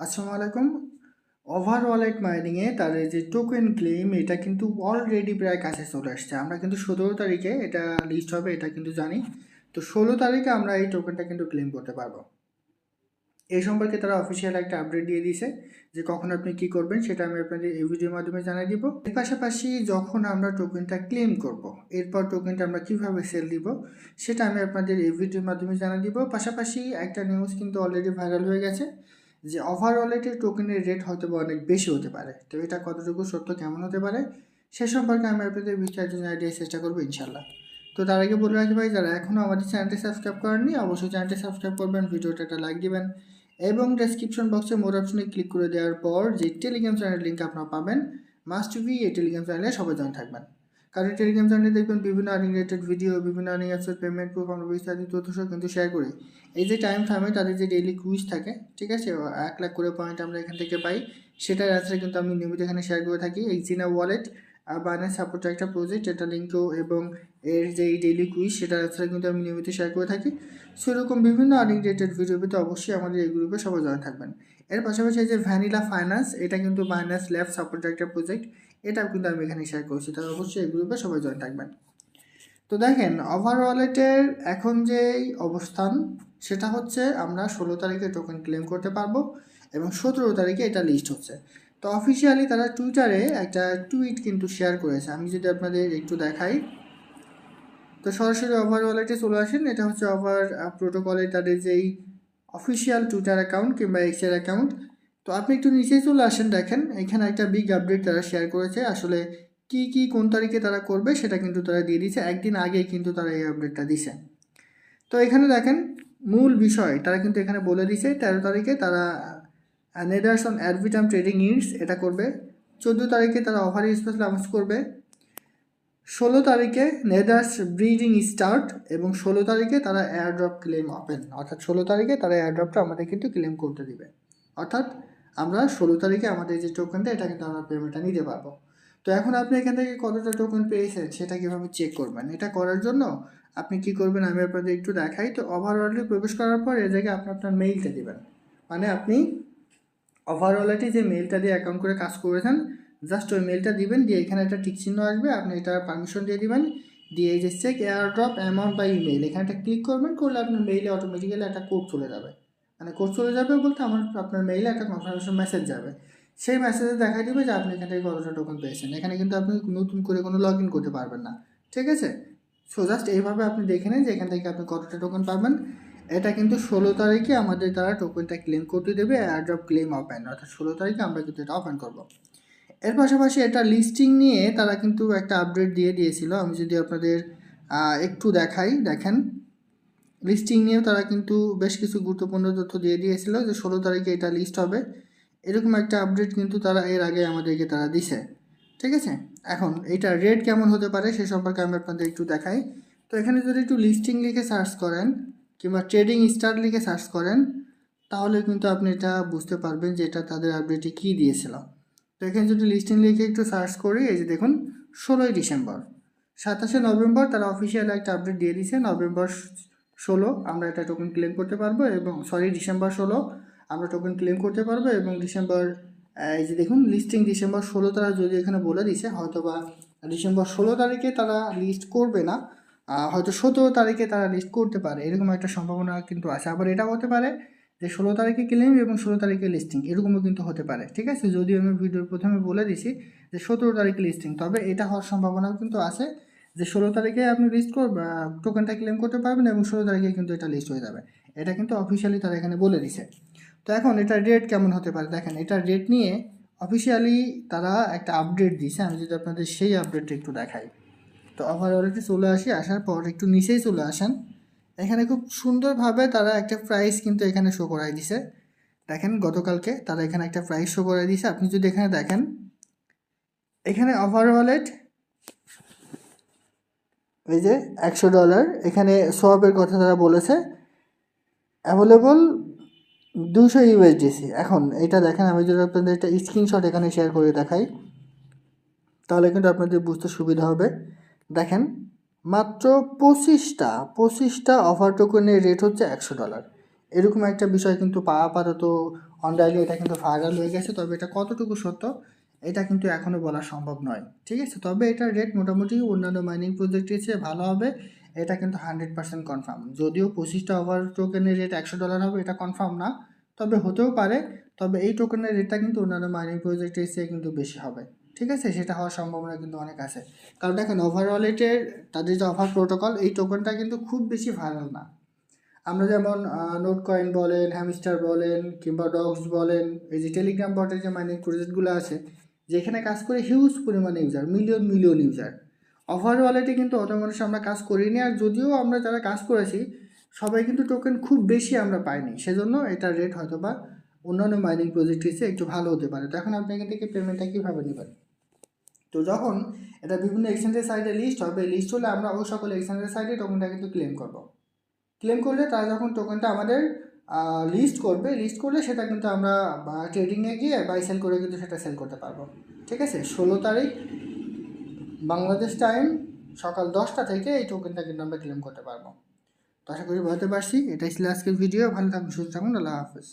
আসসালামু আলাইকুম। Over wallet মাইনিংয়ে এই যে টোকেন ক্লেম এটা কিন্তু অলরেডি প্রায় কাছে চলে আসছে। আমরা কিন্তু সতেরো তারিখে এটা লিস্ট হবে, এটা কিন্তু জানি। তো ষোলো তারিখে আমরা এই টোকেনটা কিন্তু ক্লেম করতে পারব। এই সম্পর্কে তারা অফিসিয়াল একটা আপডেট দিয়ে দিয়েছে যে কখন আপনি কি করবেন, সেটা আমি আপনাদের এই ভিডিওর মাধ্যমে জানাই দিব। এর পাশাপাশি যখন আমরা টোকেনটা ক্লেম করব, এরপর টোকেনটা আমরা কীভাবে সেল দিব, সেটা আমি আপনাদের এই ভিডিওর মাধ্যমে জানাই দিব। পাশাপাশি একটা নিউজ কিন্তু অলরেডি ভাইরাল হয়ে গেছে। যে ওভারঅলেটের টোকেনের রেট হয়তো বা অনেক বেশি হতে পারে। তো এটা কতটুকু সত্য, কেমন হতে পারে, সে সম্পর্কে আমি আপনাদের বিস্তারিত দেওয়ার চেষ্টা করব ইনশাল্লাহ তো তার আগে বলে রাখি ভাই, যারা এখনও আমাদের চ্যানেলটি সাবস্ক্রাইব করেননি, অবশ্যই চ্যানেলটি সাবস্ক্রাইব করবেন ভিডিওটা একটা লাইক দিবেন এবং ডেসক্রিপশন বক্সে মোর অপশনে ক্লিক করে দেওয়ার পর যে টেলিগ্রাম চ্যানেল লিঙ্ক আপনারা পাবেন মাস্ট বি এই টেলিগ্রাম চ্যানেলে সবাই জয়েন থাকবেন। কারণ টেলিগ্রাম চ্যানেলে দেখবেন বিভিন্ন আর্নিং রিলেটেড ভিডিও বিভিন্ন আর্নিং অ্যাপসের পেমেন্ট প্রুফ বিস্তারিত তথ্য সব কিন্তু শেয়ার করি। এই যে টাইম টাইমে তাদের যে ডেইলি কুইজ থাকে, ঠিক আছে? এক লাখ করে পয়েন্ট আমরা এখান থেকে পাই। সেটার অ্যান্সার কিন্তু আমি নিয়মিত এখানে শেয়ার করে থাকি। এক্সিনা ওয়ালেট বাইন্যান্স সাপোর্ট একটা প্রজেক্ট এটা লিঙ্কও এবং এর যে ডেইলি কুইজ সেটার অ্যান্সার কিন্তু আমি নিয়মিত শেয়ার করে থাকি। সেরকম বিভিন্ন আর্নিং রিলেটেড ভিডিও পেতে অবশ্যই আমাদের এই গ্রুপে সবাই জয়েন থাকবেন। এর পাশাপাশি যে ভ্যানিলা ফাইন্যান্স এটা কিন্তু বাইন্যান্স ল্যাব সাপোর্ট একটা প্রজেক্ট এটাও কিন্তু আমি এখানে শেয়ার করছি, তাহলে অবশ্যই এই গ্রুপে সবাই জয়েন থাকবেন। তো দেখেন ওভারঅলেটের এখন যে অবস্থান, সেটা হচ্ছে আমরা ষোলো তারিখে টোকেন ক্লেম করতে পারব এবং সতেরো তারিখে এটা লিস্ট হচ্ছে। তো অফিসিয়ালি তারা টুইটারে একটা টুইট কিন্তু শেয়ার করেছে। আমি যদি আপনাদের একটু দেখাই, তো সরাসরি ওভার ওয়ালেটে চলে আসেন। এটা হচ্ছে ওভার প্রোটোকলে তাদের যেই অফিসিয়াল টুইটার অ্যাকাউন্ট কিংবা এক্সের অ্যাকাউন্ট তো আপনি একটু নিচেই চলে আসেন দেখেন। এখানে একটা বিগ আপডেট তারা শেয়ার করেছে। আসলে কি কি, কোন তারিখে তারা করবে সেটা কিন্তু তারা দিয়ে দিয়েছে। একদিন আগেই কিন্তু তারা এই আপডেটটা দিছে তো এখানে দেখেন, মূল বিষয় তারা কিন্তু এখানে বলে দিছে তেরো তারিখে তারা নেদার্স অন অ্যাডভিটাম ট্রেডিং ইউনিটস এটা করবে। চোদ্দ তারিখে তারা অফার স্পেশাল অ্যানাউন্স করবে। ষোলো তারিখে নেদার্স ব্রিডিং স্টার্ট এবং ষোলো তারিখে তারা এয়ারড্রপ ক্লেম ওপেন অর্থাৎ ষোলো তারিখে তারা এয়ারড্রপটা আমাদের কিন্তু ক্লেম করতে দিবে। অর্থাৎ আমরা ষোলো তারিখে আমাদের যে টোকেনটা এটা কিন্তু আমরা পেমেন্টটা নিতে পারব। তো এখন আপনি এখান থেকে কতটা টোকেন পেয়েছেন, সেটা কীভাবে চেক করবেন? এটা করার জন্য আপনি কি করবেন, আমি আপনাদের একটু দেখাই। তো ওভারঅলে প্রবেশ করার পর এ জায়গায় আপনি আপনার মেইলটা দেবেন। মানে আপনি ওভারঅলেটে যে মেইলটা দিয়ে অ্যাকাউন্ট করে কাজ করেছেন জাস্ট ওই মেলটা দিবেন, দিয়ে এখানে একটা টিক চিহ্ন আসবে, আপনি এটা পারমিশন দিয়ে দিবেন। দিয়ে এই যে চেক এয়ার ড্রপ অ্যামাউন্ট বা ইমেল এখানে একটা ক্লিক করবেন, করলে আপনার মেইলে অটোমেটিক্যালি একটা কোড চলে যাবে। মানে কোর্স চলে যাবে বলতে আমার আপনার মেইলে একটা কনফার্মেশন মেসেজ যাবে। সেই মেসেজে দেখা দিবে যে আপনি এখান থেকে কতটা টোকন পেয়েছেন। এখানে কিন্তু আপনি নতুন করে কোনো লগ ইন করতে পারবেন না। ঠিক আছে? সো জাস্ট এইভাবে আপনি দেখে নেন যে এখান থেকে আপনি কতটা টোকন পাবেন। এটা কিন্তু ষোলো তারিখে আমাদের তারা টোকেনটা ক্লেম করতে দেবে এয়ারড্রপ ক্লেম ওপেন অর্থাৎ ষোলো তারিখে আমরা কিন্তু এটা ওপেন করব। এর পাশাপাশি এটা লিস্টিং নিয়ে তারা কিন্তু একটা আপডেট দিয়ে দিয়েছিল। আমি যদি আপনাদের একটু দেখাই, দেখেন। লিস্টিং নিয়েও তারা কিন্তু বেশ কিছু গুরুত্বপূর্ণ তথ্য দিয়ে দিয়েছিল যে ষোলো তারিখে এটা লিস্ট হবে। এরকম একটা আপডেট কিন্তু তারা এর আগে আমাদেরকে তারা দিছে। ঠিক আছে? এখন এটা রেট কেমন হতে পারে সে সম্পর্কে আমি আপনাদের একটু দেখাই। তো এখানে যদি একটু লিস্টিং লিখে সার্চ করেন কিংবা ট্রেডিং স্টার্ট লিখে সার্চ করেন, তাহলে কিন্তু আপনি এটা বুঝতে পারবেন যে এটা তাদের আপডেটে কী দিয়েছিল। তো এখানে যদি লিস্টিং লিখে একটু সার্চ করি, এই যে দেখুন, ষোলোই ডিসেম্বর। সাতাশে নভেম্বর তারা অফিসিয়াল একটা আপডেট দিয়ে দিয়েছে নভেম্বর ষোলো, আমরা এটা টোকেন ক্লেম করতে পারব এবং সরি ডিসেম্বর ষোলো, আমরা টোকেন ক্লেম করতে পারব এবং ডিসেম্বর এই যে দেখুন লিস্টিং ডিসেম্বর ষোলো তারা যদি এখানে বলে দিছে হয়তো বা ডিসেম্বর ষোলো তারিখে তারা লিস্ট করবে না হয়তো সতেরো তারিখে তারা লিস্ট করতে পারে, এরকম একটা সম্ভাবনা কিন্তু আছে। আবার এটা হতে পারে যে ষোলো তারিখে ক্লেম এবং ষোলো তারিখে লিস্টিং এরকমও কিন্তু হতে পারে, ঠিক আছে? যদিও আমি ভিডিওর প্রথমে বলে দিছি যে সতেরো তারিখে লিস্টিং তবে এটা হওয়ার সম্ভাবনাও কিন্তু আছে। যে ষোলো তারিখে আপনি লিস্ট করবেন টোকেনটা ক্লেম করতে পারবেন এবং ষোলো তারিখে কিন্তু এটা লিস্ট হয়ে যাবে। এটা কিন্তু অফিসিয়ালি তারা এখানে বলে দিছে। তো এখন এটা রেট কেমন হতে পারে? দেখেন, এটা রেট নিয়ে অফিসিয়ালি তারা একটা আপডেট দিছে। আমি যদি আপনাদের সেই আপডেটটা একটু দেখাই। তো ওভারঅলটি চলে আসি। আসার পর একটু নিচেই চলে আসেন। এখানে খুব সুন্দরভাবে তারা একটা প্রাইস কিন্তু এখানে শো করাই দিছে। দেখেন, গতকালকে তারা এখানে একটা প্রাইস শো করাই দিছে। আপনি যদি এখানে দেখেন, এখানে অফার ওয়ালেট এই যে একশো ডলার, এখানে সোয়াবের কথা তারা বলেছে অ্যাভেলেবল দুশো ইউএসডিসি এখন এটা দেখেন, আমি যদি আপনাদের একটা স্ক্রিনশট এখানে শেয়ার করে দেখাই, তাহলে কিন্তু আপনাদের বুঝতে সুবিধা হবে। দেখেন, মাত্র পঁচিশটা পঁচিশটা অফার টোকেনের রেট হচ্ছে একশো ডলার। এরকম একটা বিষয় কিন্তু পা আপাতত অনডাইলি এটা কিন্তু ভাইরাল হয়ে গেছে, তবে এটা কতটুকু সত্য? এটা কিন্তু এখনও বলা সম্ভব নয়, ঠিক আছে? তবে এটার রেট মোটামুটি অন্যান্য মাইনিং প্রজেক্টের চেয়ে ভালো হবে, এটা কিন্তু হান্ড্রেড পার্সেন্ট কনফার্ম যদিও পঁচিশটা ওভার টোকেনের রেট একশো ডলার হবে, এটা কনফার্ম না, তবে হতেও পারে, তবে এই টোকেনের রেটটা কিন্তু অন্যান্য মাইনিং প্রজেক্টের চেয়ে কিন্তু বেশি হবে, ঠিক আছে? সেটা হওয়ার সম্ভাবনা কিন্তু অনেক আছে। কারণ দেখেন ওভারঅলেটের তাদের যে অফার প্রোটোকল এই টোকেনটা কিন্তু খুব বেশি ভাইরাল না। আমরা যেমন নোট কয়েন বলেন হ্যামস্টার বলেন, কিংবা ডগস বলেন, এই যে টেলিগ্রাম বটের যে মাইনিং প্রজেক্টগুলো আছে যেখানে কাজ করে হিউজ পরিমাণে user million million user offer ওয়ালেটে কিন্তু অত মানুষ আমরা কাজ করিনি, আর যদিও আমরা যারা কাজ করেছি, সবাই কিন্তু টোকেন খুব বেশি আমরা পাইনি। সেজন্য এটার রেট হয়তো বা অন্যান্য মাইনিং প্রজেক্ট হিসেবে একটু ভালো হতে পারে। তো এখন আপনি এখান থেকে পেমেন্টটা কীভাবে নেবেন? তো যখন এটা বিভিন্ন এক্সচেঞ্জের সাইডে লিস্ট হবে লিস্ট হলে আমরা ওই সকল এক্সচেঞ্জের সাইডে টোকেনটা কিন্তু ক্লেম করব। ক্লেম করলে তারা যখন টোকেনটা আমাদের লিস্ট করবে লিস্ট করলে সেটা কিন্তু আমরা ট্রেডিংয়ে গিয়ে বাই সেল করে কিন্তু সেটা সেল করতে পারব। ঠিক আছে? ষোলো তারিখ, বাংলাদেশ টাইম সকাল দশটা থেকে এই টোকেনটা কিন্তু আমরা ক্লেম করতে পারব। তো আশা করি বলতে পারছি। এটাই ছিল আজকের ভিডিও ভালো থাকুন, সুস্থ থাকুন। আল্লাহ হাফেজ।